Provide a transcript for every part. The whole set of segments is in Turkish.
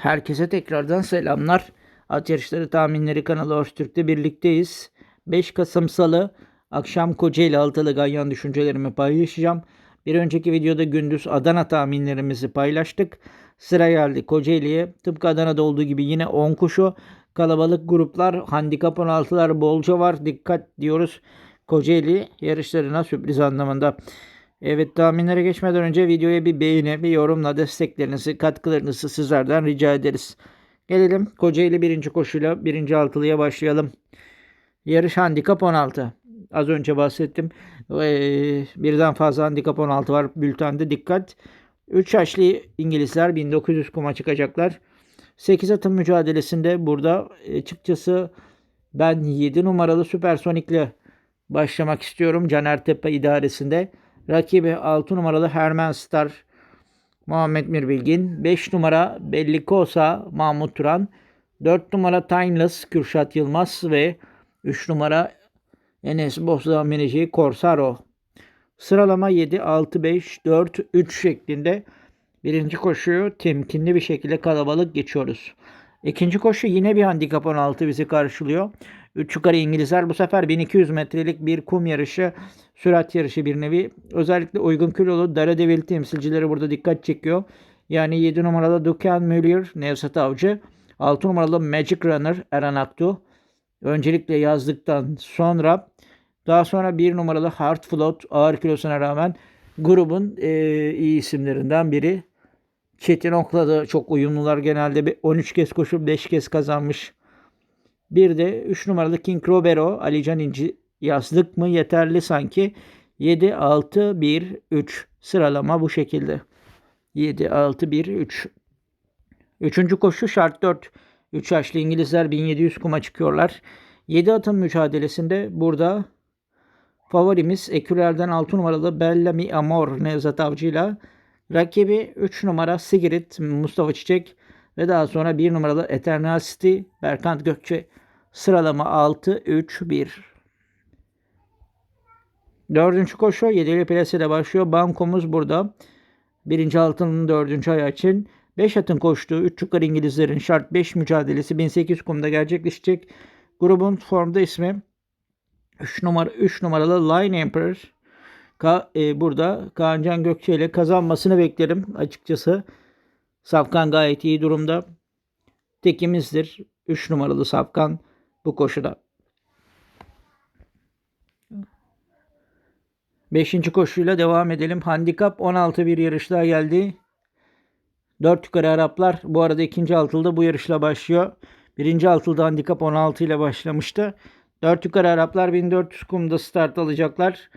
Herkese tekrardan selamlar. At Yarışları Tahminleri kanalı Öztürk'te birlikteyiz. 5 Kasım Salı akşam Kocaeli Altılı Ganyan düşüncelerimi paylaşacağım. Bir önceki videoda gündüz Adana tahminlerimizi paylaştık. Sıra geldi Kocaeli'ye. Tıpkı Adana'da olduğu gibi yine 10 kuşu. Kalabalık gruplar, handikap 16'lar bolca var. Dikkat diyoruz Kocaeli yarışlarına sürpriz anlamında. Evet tahminlere geçmeden önce videoya bir beğeni, bir yorumla desteklerinizi, katkılarınızı sizlerden rica ederiz. Gelelim Kocaeli birinci koşuyla birinci altılıya başlayalım. Yarış handikap 16. Az önce bahsettim. Ee, birden fazla handikap 16 var bültende dikkat. 3 yaşlı İngilizler 1900 kuma çıkacaklar. 8 atım mücadelesinde burada açıkçası ben 7 numaralı Süpersonik'le başlamak istiyorum. Caner Tepe idaresinde. Rakibi 6 numaralı Herman Star Muhammed Mirbilgin. 5 numara Bellikosa Mahmut Turan. 4 numara Timeless Kürşat Yılmaz ve 3 numara Enes Bozda menajeri Corsaro. Sıralama 7, 6, 5, 4, 3 şeklinde birinci koşuyu temkinli bir şekilde kalabalık geçiyoruz. İkinci koşu yine bir handikap 16 bizi karşılıyor. 3 yukarı İngilizler bu sefer 1200 metrelik bir kum yarışı, sürat yarışı bir nevi. Özellikle uygun kilolu Daredevil temsilcileri burada dikkat çekiyor. Yani 7 numaralı Dukan Müller, Nevzat Avcı, 6 numaralı Magic Runner Eren Aktu. Öncelikle yazdıktan sonra daha sonra 1 numaralı Heart Float ağır kilosuna rağmen grubun e, iyi isimlerinden biri. Çetin Ok'la da çok uyumlular genelde 13 kez koşup 5 kez kazanmış. Bir de 3 numaralı King Robero, Alican İnci yazdık mı yeterli sanki. 7, 6, 1, 3 sıralama bu şekilde. 7, 6, 1, 3. Üçüncü koşu şart 4. 3 yaşlı İngilizler 1700 kuma çıkıyorlar. 7 atım mücadelesinde burada favorimiz Ekürel'den 6 numaralı Bellamy Amor Nevzat Avcı'yla rakibi 3 numara Sigrid Mustafa Çiçek ve daha sonra 1 numaralı Eternal City Berkant Gökçe Sıralama 6, 3, 1. Dördüncü koşu 7'li plase ile başlıyor. Bankomuz burada. Birinci altının dördüncü ayağı için 5 atın koştuğu 3 yukarı İngilizlerin şart 5 mücadelesi 1800 kumda gerçekleşecek. Grubun formda ismi 3 numara 3 numaralı Line Emperor. Ka, e, burada Kaan Gökçe ile kazanmasını beklerim açıkçası. Safkan gayet iyi durumda. Tekimizdir. 3 numaralı Safkan bu koşuda. Beşinci koşuyla devam edelim. Handikap 16 bir yarış daha geldi. 4 yukarı Araplar bu arada ikinci altılda bu yarışla başlıyor. Birinci altılda handikap 16 ile başlamıştı. 4 yukarı Araplar 1400 kumda start alacaklar.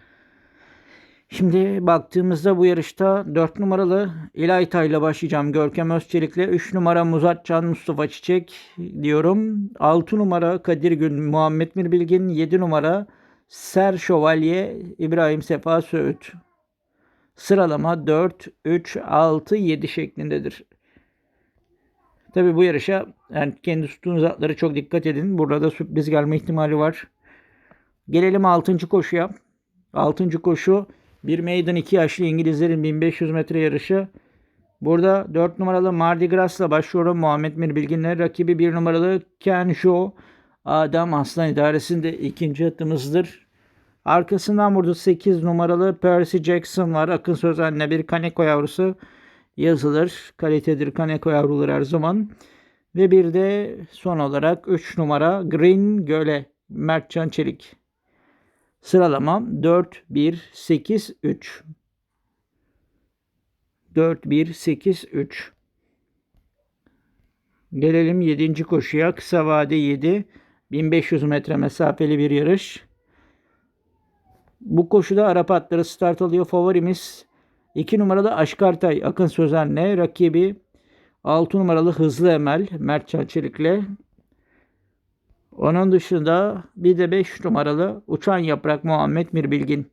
Şimdi baktığımızda bu yarışta 4 numaralı İlayta ile başlayacağım. Görkem Özçelik'le 3 numara Muzatcan Mustafa Çiçek diyorum. 6 numara Kadir Gün Muhammed Mirbilgin. 7 numara Ser Şövalye İbrahim Sefa Söğüt. Sıralama 4, 3, 6, 7 şeklindedir. Tabi bu yarışa yani kendi tuttuğunuz atları çok dikkat edin. Burada da sürpriz gelme ihtimali var. Gelelim 6. koşuya. 6. koşu bir meydan 2 yaşlı İngilizlerin 1500 metre yarışı. Burada 4 numaralı Mardi Gras'la başlıyorum. Muhammed Mir Bilginler rakibi 1 numaralı Ken Show. Adam Aslan idaresinde ikinci atımızdır. Arkasından burada 8 numaralı Percy Jackson var. Akın Sözen'le bir Kaneko yavrusu yazılır. Kalitedir Kaneko yavruları her zaman. Ve bir de son olarak 3 numara Green Göle Mertcan Çelik. Sıralamam 4, 1, 8, 3. 4, 1, 8, 3. Gelelim 7. koşuya. Kısa vade 7. 1500 metre mesafeli bir yarış. Bu koşuda Arap atları start alıyor. Favorimiz 2 numaralı Aşkartay Akın Sözen'le. Rakibi 6 numaralı Hızlı Emel Mert Çelik'le. Onun dışında bir de 5 numaralı Uçan Yaprak Muhammed Mirbilgin.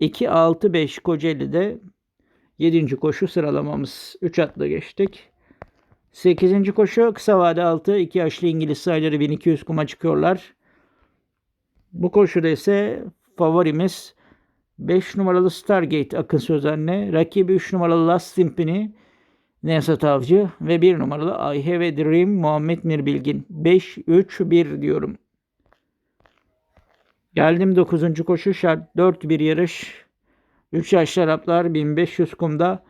2-6-5 Kocaeli'de 7. koşu sıralamamız. 3 atla geçtik. 8. koşu kısa vade 6. 2 yaşlı İngiliz sayıları 1200 kuma çıkıyorlar. Bu koşuda ise favorimiz 5 numaralı Stargate Akın Sözen'le. Rakibi 3 numaralı Last Symphony Nevzat Avcı ve bir numaralı I Have a Dream Muhammed Mirbilgin. 5-3-1 diyorum. Geldim 9. koşu şart 4 bir yarış. 3 yaş Araplar 1500 kumda.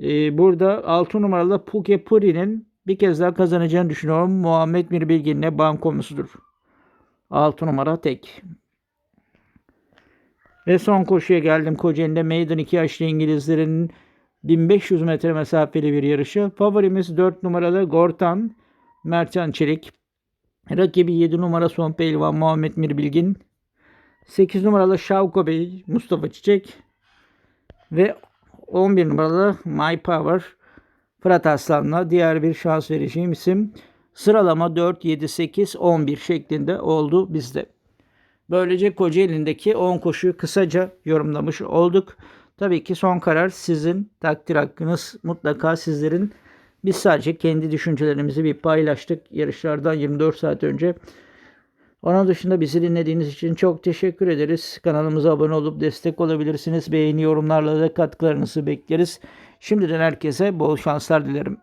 Ee, burada 6 numaralı Puke Puri'nin bir kez daha kazanacağını düşünüyorum. Muhammed Mirbilgin'le bankomusudur. 6 numara tek. Ve son koşuya geldim. Kocaeli'nde Maiden 2 yaşlı İngilizlerin 1500 metre mesafeli bir yarışı. Favorimiz 4 numaralı Gortan Mertcan Çelik. Rakibi 7 numara son pehlivan Muhammed Mirbilgin. 8 numaralı Şavko Bey Mustafa Çiçek. Ve 11 numaralı My Power Fırat Aslan'la diğer bir şans vereceğim isim. Sıralama 4, 7, 8, 11 şeklinde oldu bizde. Böylece Kocaeli'ndeki 10 koşuyu kısaca yorumlamış olduk. Tabii ki son karar sizin takdir hakkınız mutlaka sizlerin. Biz sadece kendi düşüncelerimizi bir paylaştık yarışlardan 24 saat önce. Onun dışında bizi dinlediğiniz için çok teşekkür ederiz. Kanalımıza abone olup destek olabilirsiniz. Beğeni yorumlarla da katkılarınızı bekleriz. Şimdiden herkese bol şanslar dilerim.